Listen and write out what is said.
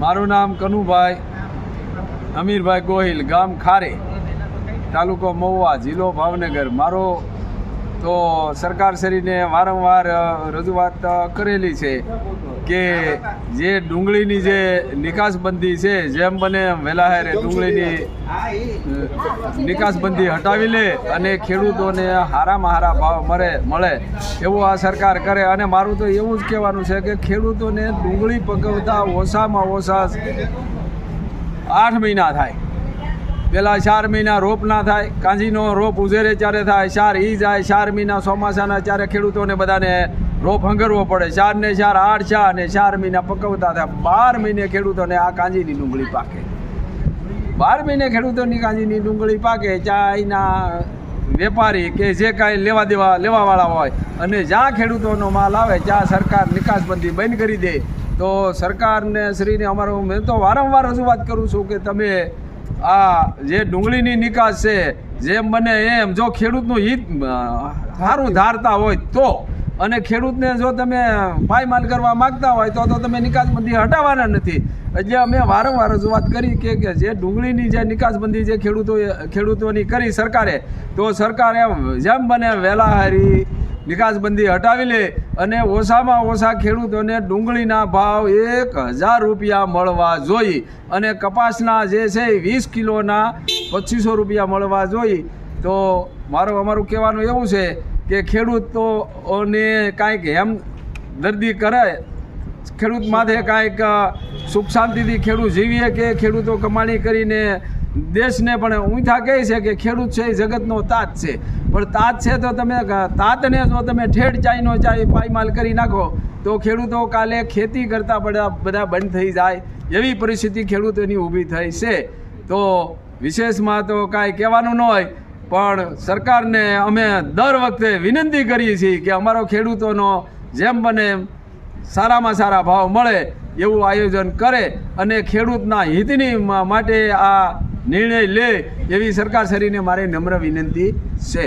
મારું નામ કનુભાઈ અમીરભાઈ ગોહિલ ગામ ખારે તાલુકો મહુવા જિલ્લો ભાવનગર. મારો તો સરકારશ્રીને વારંવાર રજૂઆત કરેલી છે કે જે ડુંગળીની જે નિકાસબંધી છે, જેમ બને એમ વહેલા હેરે ડુંગળીની નિકાસબંધી હટાવી લે અને ખેડૂતોને હારામાં હારા ભાવ મળે મળે એવું આ સરકાર કરે. અને મારું તો એવું જ કહેવાનું છે કે ખેડૂતોને ડુંગળી પકવતા ઓછામાં ઓછા આઠ મહિના થાય. પેલા ચાર મહિના રોપ ના થાય, કાંજીનો રોપ ઉઝેરે ત્યારે થાય, ચાર ઈ જાય, ચાર મહિના ચોમાસાના ત્યારે ખેડૂતોને બધાને રોપ હંગરવો પડે. ચાર ને ચાર, આઠ ચા અને ચાર મહિના પકવતા થાય. બાર મહિને ખેડૂતોને આ કાંજીની ડુંગળી પાકે. બાર મહિને ખેડૂતોની કાંજીની ડુંગળી પાકે, ચાયના વેપારી કે જે કાંઈ લેવા દેવા, લેવાવાળા હોય અને જ્યાં ખેડૂતોનો માલ આવે, ત્યાં સરકાર નિકાસબંધી બંધ કરી દે. તો સરકારને શ્રીને અમારો મેં તો વારંવાર રજૂઆત કરું છું કે તમે આ જે ડુંગળીની નિકાસ છે, જેમ બને એમ, જો ખેડૂતનું હિત સારું ધારતા હોય તો. અને ખેડૂતને જો તમે પાયમાલ કરવા માગતા હોય તો તો તમે નિકાસબંધી હટાવવાના નથી. એટલે અમે વારંવાર રજૂઆત કરી કે જે ડુંગળીની જે નિકાસબંધી જે ખેડૂતો, ખેડૂતોની કરી સરકારે, તો સરકારે જેમ બને વહેલા હારી નિકાસબંધી હટાવી લે. અને ઓછામાં ઓછા ખેડૂતોને ડુંગળીના ભાવ એક હજાર રૂપિયા મળવા જોઈએ. અને કપાસના જે છે વીસ કિલોના પચીસો રૂપિયા મળવા જોઈએ. તો મારું અમારું કહેવાનું એવું છે કે ખેડૂતોને કાંઈક હેમ દર્દી કરે, ખેડૂત માથે કાંઈક સુખ શાંતિથી ખેડૂત જીવીએ કે ખેડૂતો કમાણી કરીને દેશને પણ ઊંધા કહે છે કે ખેડૂત છે એ જગતનો તાત છે. પણ તાત છે તો તમે તાતને જો તમે ઠેઠ ચાઈનો ચાઈ પાયમાલ કરી નાખો, તો ખેડૂતો કાલે ખેતી કરતાં બધા બધા બંધ થઈ જાય. એવી પરિસ્થિતિ ખેડૂતોની ઊભી થઈ છે. તો વિશેષમાં તો કાંઈ કહેવાનું ન હોય, પણ સરકારને અમે દર વખતે વિનંતી કરીએ છીએ કે અમારો ખેડૂતોનો જેમ બને સારામાં સારા ભાવ મળે એવું આયોજન કરે અને ખેડૂતના હિતની માટે આ નિર્ણય લે એવી સરકારશ્રીને મારી નમ્ર વિનંતી છે.